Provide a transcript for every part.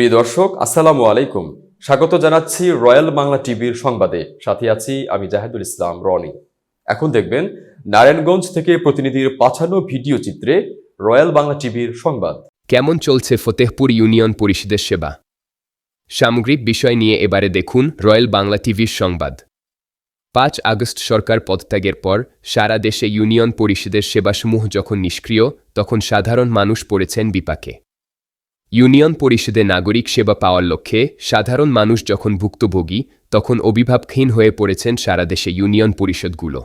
প্রিয় দর্শক, আসসালামু আলাইকুম। স্বাগত জানাচ্ছি রয়্যাল বাংলা টিভির সংবাদে। সাথে আছি আমি জাহেদুল ইসলাম, রনি। এখন দেখবেন, নারায়ণগঞ্জ থেকে প্রতিনিধির পাঠানো ভিডিও চিত্রে রয়্যাল বাংলা টিভির সংবাদ। কেমন চলছে ফতেহপুর ইউনিয়ন পরিষদের সেবা? সামগ্রিক বিষয় নিয়ে এবারে দেখুন রয়্যাল বাংলা টিভির সংবাদ। পাঁচ আগস্ট সরকার পদত্যাগের পর সারা দেশে ইউনিয়ন পরিষদের সেবাসমূহ যখন নিষ্ক্রিয়, তখন সাধারণ মানুষ পড়েছেন বিপাকে। ইউনিয়ন পরিষদে নাগরিক সেবা পাওয়ার লক্ষ্যে সাধারণ মানুষ যখন ভুক্তভোগী, তখন অভিভাবকহীন হয়ে পড়েছেন সারা দেশে ইউনিয়ন পরিষদগুলো।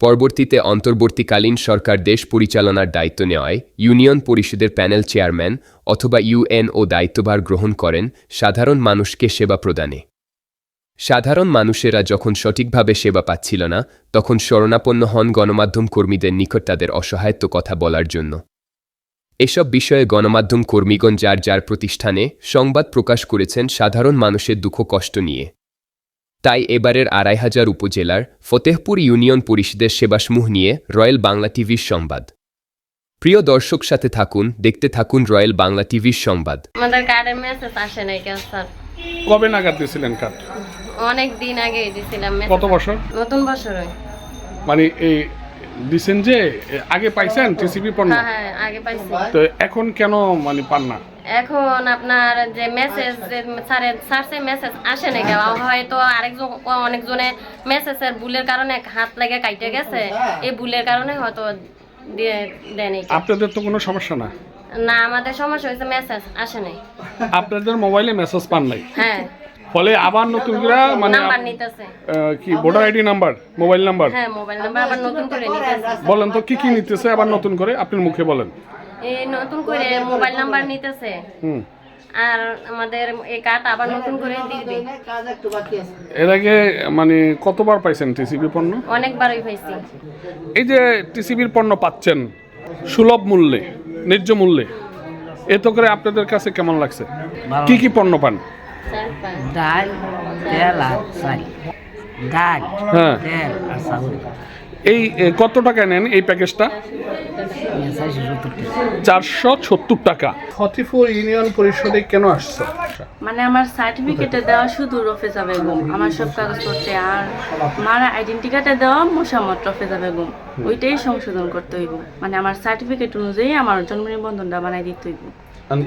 পরবর্তীতে অন্তর্বর্তীকালীন সরকার দেশ পরিচালনার দায়িত্ব নেওয়ায় ইউনিয়ন পরিষদের প্যানেল চেয়ারম্যান অথবা ইউএনও দায়িত্বভার গ্রহণ করেন সাধারণ মানুষকে সেবা প্রদানে। সাধারণ মানুষেরা যখন সঠিকভাবে সেবা পাচ্ছিল না, তখন শরণাপন্ন হন গণমাধ্যম কর্মীদের নিকট তাদের অসহায়ত্ব কথা বলার জন্য। এসব বিষয়ে গণমাধ্যম কর্মীগণ যার যার প্রতিষ্ঠানে সংবাদ প্রকাশ করেছেন সাধারণ মানুষের দুঃখ কষ্ট নিয়ে। তাই এবারের আড়াই হাজার উপজেলার ফতেহপুর ইউনিয়ন পরিষদের সেবাসমূহ নিয়ে রয়্যাল বাংলা টিভির সংবাদ। প্রিয় দর্শক সাথে থাকুন দেখতে থাকুন রয়্যাল বাংলা টিভির সংবাদ। আমাদের কার্ডের মেসেজ আসে নাই কেন স্যার কবে নাগাদ দিয়েছিলেন কার্ড অনেক দিন আগে message। কত বছর? নতুন বছরে মানে এই দিছেন যে আগে পাইছেন টিসিবি পণ্য? হ্যাঁ হ্যাঁ আগে পাইছি। তো এখন কেন মানে পান না? এখন আপনার যে মেসেজ যে স্যারে স্যারসে মেসেজ আসে নাই কেন? হয়তো আরেকজন অনেকজনে মেসেজের ভুলের কারণে হাত লেগে কাইটে গেছে। এই ভুলের কারণে হয়তো দিয়ে দেয়নি। আপনাদের তো কোনো সমস্যা না? না আমাদের সমস্যা হয়েছে মেসেজ আসে নাই। আপনাদের মোবাইলে মেসেজ পান নাই? হ্যাঁ। ফলে আবার নতুন করে মানে নিতেছে। কি voter ID number mobile number হ্যাঁ মোবাইল নাম্বার আবার নতুন করে নিতেছে। বলেন তো কি কি নিতেছে আবার নতুন করে? আপনার মুখে বলেন। এই নতুন করে মোবাইল নাম্বার নিতেছে। হুম। আর আমাদের এই কার্ড আবার নতুন করে দিবে এর আগে মানে কতবার পাইছেন টিসিবি পণ্য? অনেকবারই পাইছি। এই যে টিসিবির পণ্য পাচ্ছেন সুলভ মূল্যে ন্যায্য মূল্যে এত করে আপনাদের কাছে কেমন লাগছে? কি কি পণ্য পান? ডাল তেল আর চাল। ডাল হ্যাঁ। তেল আর চাউল এই কত টাকা নেন এই প্যাকেজটা? চারশো সত্তর টাকা। ফতিপুর ইউনিয়ন পরিষদে কেন আসছে? মানে আমার সার্টিফিকেটে দেওয়া শুধু রফেজা বেগম। আমার সব কাগজপত্রে আর মার আইডেন্টি কার্ডে দেওয়া মোসাম্মদ রফেজা বেগম। ওইটাই সংশোধন করতে হইব। মানে আমার সার্টিফিকেট অনুযায়ী আমার জন্ম নিবন্ধনটা বানাই দিতে হইব।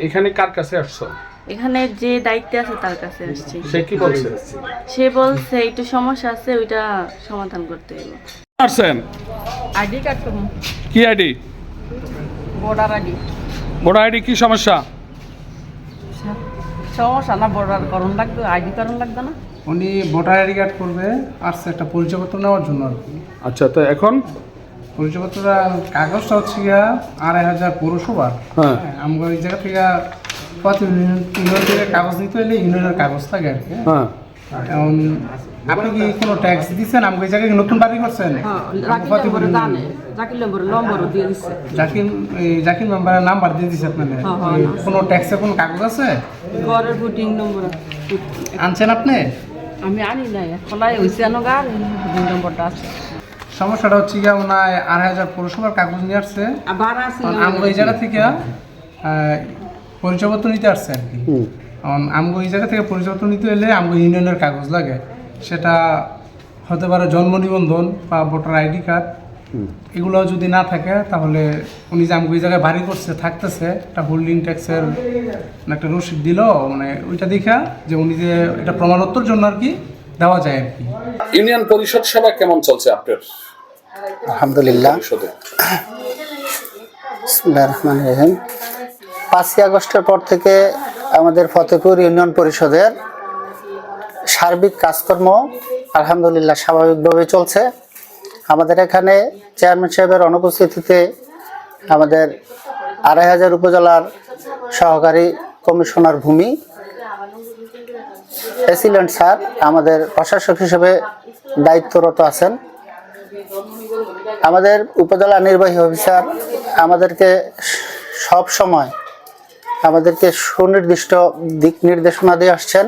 এখানে কার কাছে আসছো? এখানে যে দায়িত্বে আছে তার কাছে আসছি। সে কি বলছে? সে বলছে একটু সমস্যা আছে ওইটা সমাধান করতে হইব। আসছেন আইডি কার্ড তো কি ID voter ID voter ID কি সমস্যা? সমস্যা না ভোটার করণ লাগবে আইডি করণ লাগবে না। উনি ভোটার আইডি কার্ড করবে আসছে একটা পরিচয়পত্র নেওয়ার জন্য আর কি। আচ্ছা তো এখন? পরিচয়পত্রটা কাগজটা হচ্ছে গিয়া আড়াই হাজার পৌরসভার। হ্যাঁ আমরা ওই জায়গা থেকে কত ইউনিয়ন থেকে কাগজ নিতে হলে ইউনিয়নের কাগজ থাকে আর কি। হ্যাঁ। এখন আপনি কি কোনো ট্যাক্স দিচ্ছেন? আমাকে ওই জায়গায় নতুন বাড়ি করছেন? হ্যাঁ জাকির জাকির মেম্বারের নাম্বার দিয়ে দিচ্ছে আপনাদের? হ্যাঁ, হ্যাঁ। কোনো ট্যাক্সের কোনো কাগজ আছে? ঘরের ভোটিং নম্বর আনছেন আপনি? আমি আনি নাই। খোলাই হয়েছে আনোগা ভোটিং নম্বরটা আছে। সমস্যাটা হচ্ছে গিয়া ওনার আড়াই হাজার পৌরসভার কাগজ নিয়ে আসছে। আমরা এই জায়গা থেকে পরিচয়পত্র নিতে আসছে আর কি। কারণ আমগো এই জায়গা থেকে পরিচয়পত্র নিতে এলে আমগো ইউনিয়নের কাগজ লাগে। সেটা হতে পারে জন্ম নিবন্ধন বা ভোটার আইডি কার্ড। এগুলো যদি না থাকে তাহলে উনি যে আমগো এই জায়গায় বাড়ি করছে থাকতেছে একটা হোল্ডিং ট্যাক্সের একটা রসিদ দিল মানে ওইটা দেখা যে উনি যে এটা প্রমাণোত্তর জন্য আর কি দেওয়া যায় আর কি। ইউনিয়ন পরিষদ সেবা কেমন চলছে আপনার? আলহামদুলিল্লাহ। রহিম। পাঁচই আগস্টের পর থেকে আমাদের ফতেপুর ইউনিয়ন পরিষদের সার্বিক কাজকর্ম আলহামদুলিল্লাহ স্বাভাবিকভাবে চলছে। আমাদের এখানে চেয়ারম্যান সাহেবের অনুপস্থিতিতে আমাদের আড়াই হাজার উপজেলার সহকারী কমিশনার ভূমি প্রেসিডেন্ট স্যার, আমাদের প্রশাসক হিসেবে দায়িত্বরত আছেন। আমাদের উপজেলা নির্বাহী অফিসার আমাদেরকে সব সময় আমাদেরকে সুনির্দিষ্ট দিক নির্দেশনা দিয়ে আসছেন।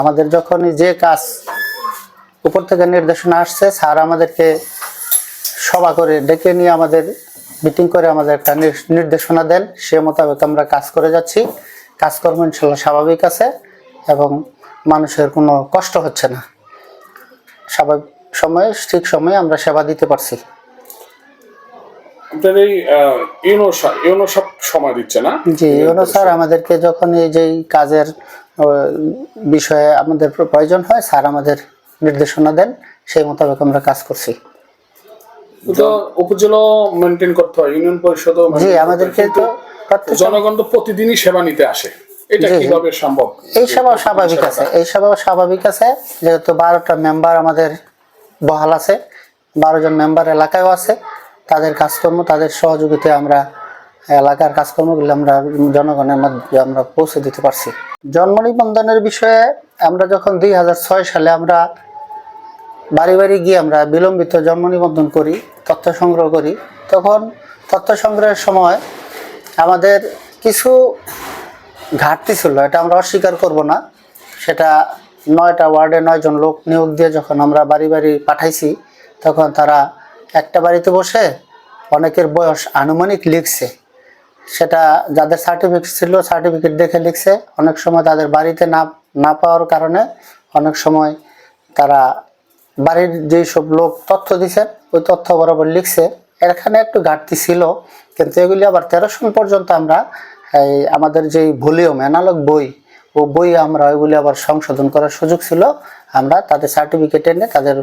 আমাদের যখনই যে কাজ উপর থেকে নির্দেশনা আসছে, স্যার আমাদেরকে সভা করে ডেকে নিয়ে আমাদের মিটিং করে আমাদের একটা নির্দেশনা দেন। সে মোতাবেক আমরা কাজ করে যাচ্ছি। কাজকর্ম ইনশাল্লাহ স্বাভাবিক আছে এবং মানুষের কোনো কষ্ট হচ্ছে না। স্বাভাবিক সময়ে, ঠিক সময়ে আমরা সেবা দিতে পারছি। আপনার এই ইউনো ইউনো সব সময় দিচ্ছে না? জি ইউনো স্যার আমাদেরকে যখন এই যে কাজের বিষয়ে আমাদের প্রয়োজন হয় স্যার আমাদের নির্দেশনা দেন সেই মোতাবেক আমরা কাজ করছি। তো উপজেলা মেনটেন করতে হয় ইউনিয়ন পরিষদ জি আমাদেরকে তো জনগণ তো প্রতিদিনই সেবা নিতে আসে। এটা। কীভাবে সম্ভব? এই সেবাও স্বাভাবিক আছে এই সেবাও স্বাভাবিক আছে যেহেতু বারোটা মেম্বার আমাদের বহাল আছে বারো জন মেম্বার এলাকায়ও আছে তাদের কাজকর্ম, তাদের সহযোগিতায় আমরা এলাকার কাজকর্মগুলো আমরা জনগণের মধ্যে আমরা পৌঁছে দিতে পারছি। জন্ম নিবন্ধনের বিষয়ে আমরা যখন দুই হাজার ছয় সালে আমরা বাড়ি বাড়ি গিয়ে আমরা বিলম্বিত জন্ম নিবন্ধন করি, তথ্য সংগ্রহ করি, তখন তথ্য সংগ্রহের সময় আমাদের কিছু ঘাটতি ছিল, এটা আমরা অস্বীকার করব না। সেটা নয়টা ওয়ার্ডে নয়জন লোক নিয়োগ দিয়ে যখন আমরা বাড়ি বাড়ি পাঠাইছি, তখন তারা একটা বাড়িতে বসে অনেকের বয়স আনুমানিক লিখছে। সেটা যাদের সার্টিফিকেট ছিল সার্টিফিকেট দেখে লিখছে। অনেক সময় তাদের বাড়িতে না না পাওয়ার কারণে অনেক সময় তারা বাড়ির যেই সব লোক তথ্য দিছে ওই তথ্য বরাবর লিখছে। এখানে একটু ঘাটতি ছিল, কিন্তু এগুলি আবার তেরো সন পর্যন্ত আমরা, এই আমাদের যেই ভলিউম অ্যানালগ বই, ও বই আমরা ওইগুলি আবার সংশোধন করার সুযোগ ছিল। আমরা তাদের সার্টিফিকেট এনে তাদের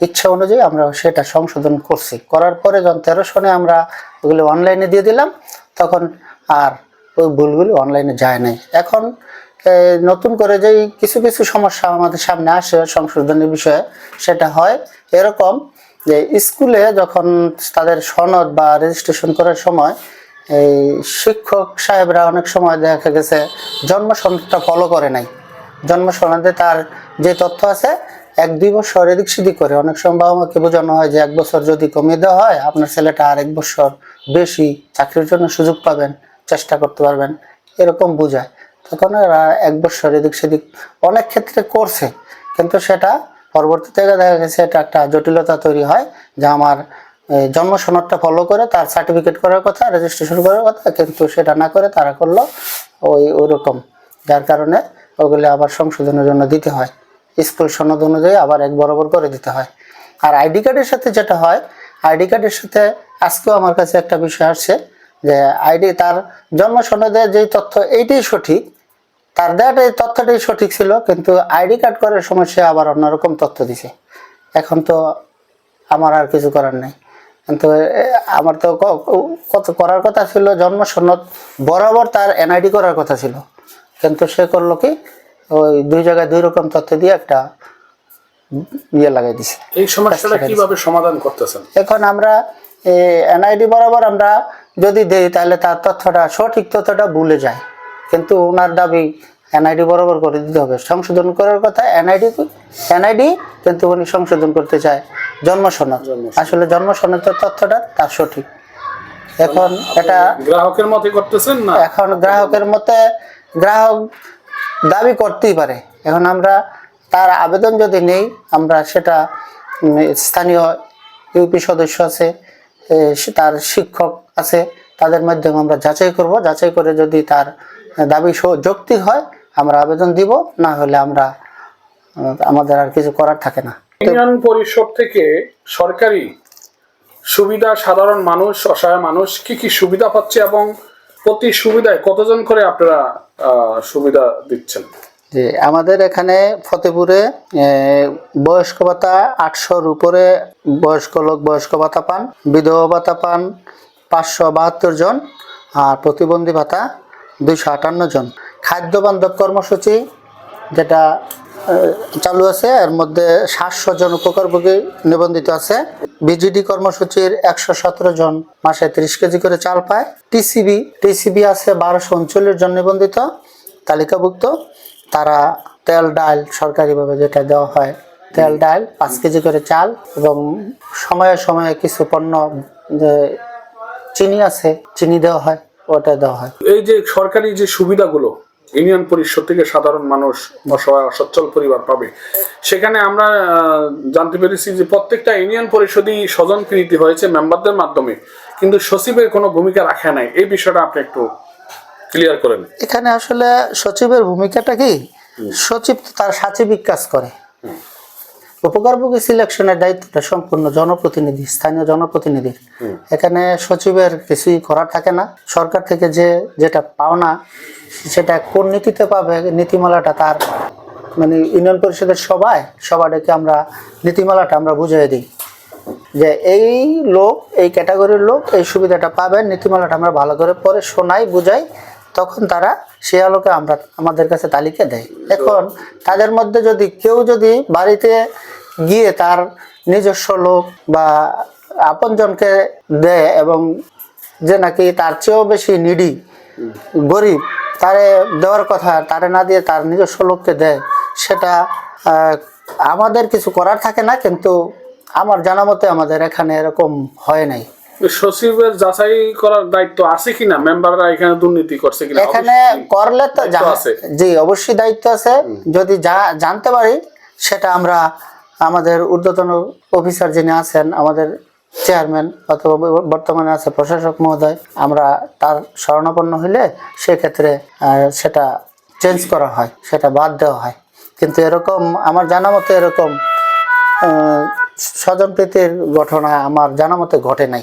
ইচ্ছা অনুযায়ী আমরা সেটা সংশোধন করছি। করার পরে যখন তেরো সনে আমরা ওগুলো অনলাইনে দিয়ে দিলাম, তখন আর ওই ভুলগুলি অনলাইনে যায় নাই। এখন নতুন করে যেই কিছু কিছু সমস্যা আমাদের সামনে আসে সংশোধনের বিষয়ে, সেটা হয় এরকম যে স্কুলে যখন তাদের সনদ বা রেজিস্ট্রেশন করার সময়, এই শিক্ষক সাহেবরা অনেক সময় দেখা গেছে জন্ম সনদটা ফলো করে নাই। জন্ম সনদে তার যে তথ্য আছে এক দুই বছর এদিক সেদিক করে। অনেক সময় বাবা মাকে বোঝানো হয় যে এক বছর যদি কমিয়ে দেওয়া হয়, আপনার ছেলেটা আর এক বছর বেশি চাকরির জন্য সুযোগ পাবেন, চেষ্টা করতে পারবেন, এরকম বোঝায়। তখন এক বছর এদিক সেদিক অনেক ক্ষেত্রে করছে, কিন্তু সেটা পরবর্তীতে দেখা গেছে এটা একটা জটিলতা তৈরি হয়, যা আমার জন্ম সনদটা ফলো করে, তার সার্টিফিকেট করার কথা রেজিস্ট্রেশন করার কথা, কিন্তু সেটা না করে তারা করল ওই ওরকম যার কারণে ওগুলি আবার সংশোধনের জন্য দিতে হয়। স্কুল সনদ অনুযায়ী আবার এক বরাবর করে দিতে হয়। আর আইডি কার্ডের সাথে যেটা হয়, আইডি কার্ডের সাথে আজকেও আমার কাছে একটা বিষয় আসছে যে আইডি তার জন্ম সনদে যেই তথ্য এইটাই সঠিক, তার দেওয়াটা এই তথ্যটাই সঠিক ছিল, কিন্তু আইডি কার্ড করার সময় সে আবার অন্যরকম তথ্য দিছে। এখন তো আমার আর কিছু করার নেই। কিন্তু আমার তো কত করার কথা ছিল, জন্ম সনদ বরাবর তার এনআইডি করার কথা ছিল। কিন্তু সে করল কি ওই দুই জায়গায় দুই রকম তথ্য দিয়ে একটা ইয়ে লাগাই দিছে। এই সমস্যাটা কীভাবে সমাধান করতেছেন? এখন আমরা এনআইডি বরাবর আমরা যদি দেই তাহলে তার তথ্যটা সঠিক তথ্যটা ভুলে যায়। কিন্তু ওনার দাবি এনআইডি বরাবর করে দিতে হবে। সংশোধন করার কথা এনআইডি এনআইডি কিন্তু উনি সংশোধন করতে চায় জন্ম সনদ। আসলে জন্ম সনদের তথ্যটা তার সঠিক। এখন এটা গ্রাহকের মতে করতেছেন না? এখন গ্রাহকের মতে গ্রাহক দাবি করতেই পারে। এখন আমরা তার আবেদন যদি নেই, আমরা সেটা স্থানীয় ইউপি সদস্য আছে তার শিক্ষক আছে, তাদের মাধ্যমে আমরা যাচাই করব। যাচাই করে যদি তার দাবি যৌক্তিক হয়, আমরা আবেদন দিব, না হলে আমরা আমাদের আর কিছু করার থাকে না। ইউনিয়ন পরিষদ থেকে সরকারি সুবিধা, সাধারণ মানুষ, অসহায় মানুষ কি কি সুবিধা পাচ্ছে এবং প্রতি সুবিধায় কতজন করে আপনারা সুবিধা দিচ্ছেন। যে আমাদের এখানে ফতেপুরে বয়স্ক ভাতা আটশোর উপরে বয়স্ক লোক বয়স্ক ভাতা পান, বিধবা ভাতা পান পাঁচশো বাহাত্তর জন আর প্রতিবন্ধী ভাতা দুইশো আটান্ন জন। খাদ্য বান্ধব কর্মসূচি যেটা চালু আছে। এর মধ্যে সাতশো জন উপকারভোগী নিবন্ধিত আছে। বিজিডি কর্মসূচির একশো সতেরো জন মাসে তিরিশ কেজি করে চাল পায়। টিসিবি টিসিবি আছে বারোশো উনচল্লিশ জন নিবন্ধিত, তালিকাভুক্ত। তারা তেল, ডাল সরকারিভাবে যেটা দেওয়া হয়, তেল, ডাল, পাঁচ কেজি করে চাল এবং সময়ে সময়ে কিছু পণ্য, যে চিনি আছে, চিনি দেওয়া হয়, ওটা দেওয়া হয়। এই যে সরকারি যে সুবিধাগুলো ইউনিয়ন পরিষদ থেকে সাধারণ মানুষ অসহায় অসচ্ছল পরিবার পাবে। সেখানে আমরা জানতে পেরেছি যে প্রত্যেকটা ইউনিয়ন পরিষদই স্বজন প্রীতি হয়েছে মেম্বারদের মাধ্যমে। কিন্তু সচিবের কোনো ভূমিকা রাখে নাই। এই বিষয়টা আপনি একটু ক্লিয়ার করেন এখানে আসলে সচিবের ভূমিকাটা কি? সচিব তার সাচিবিক কাজ করে। উপকারভোগী সিলেকশনের দায়িত্বটা সম্পূর্ণ জনপ্রতিনিধি স্থানীয় জনপ্রতিনিধির। এখানে সচিবের কিছুই করার থাকে না। সরকার থেকে যে যেটা পাওনা সেটা কোন নীতিতে পাবে, নীতিমালাটা তার মানে ইউনিয়ন পরিষদের সবাই সভা ডেকে আমরা নীতিমালাটা আমরা বুঝিয়ে দিই। যে এই লোক, এই ক্যাটাগরির লোক, এই সুবিধাটা পাবেন, নীতিমালাটা আমরা ভালো করে পরে শোনাই, বুঝাই, তখন তারা সে আলোকে আমরা আমাদের কাছে তালিকা দেয়। এখন তাদের মধ্যে যদি কেউ যদি বাড়িতে গিয়ে তার নিজস্ব লোক বা আপনজনকে দেয় এবং যে নাকি তার চেয়েও বেশি নিডি, গরিব তারে দেওয়ার কথা তারে না দিয়ে তার নিজস্ব লোককে দেয় সেটা আমাদের কিছু করার থাকে না কিন্তু আমার জানা মতে আমাদের এখানে এরকম হয় নাই। সচিবের যাচাই করার দায়িত্ব আছে কিনা? মেম্বাররা এখানে দুর্নীতি করছে কিনা? এখানে করলে তো আছে। জি অবশ্যই দায়িত্ব আছে। যদি যা জানতে পারি সেটা আমরা আমাদের ঊর্ধ্বতন অফিসার যিনি আছেন আমাদের চেয়ারম্যান অথবা বর্তমানে আছে প্রশাসক মহোদয়, আমরা তার স্মরণাপন্ন হইলে সেক্ষেত্রে সেটা চেঞ্জ করা হয়, সেটা বাদ দেওয়া হয়। কিন্তু এরকম, আমার জানা মতে এরকম স্বজনপ্রীতির ঘটনা আমার জানা মতে ঘটে নাই।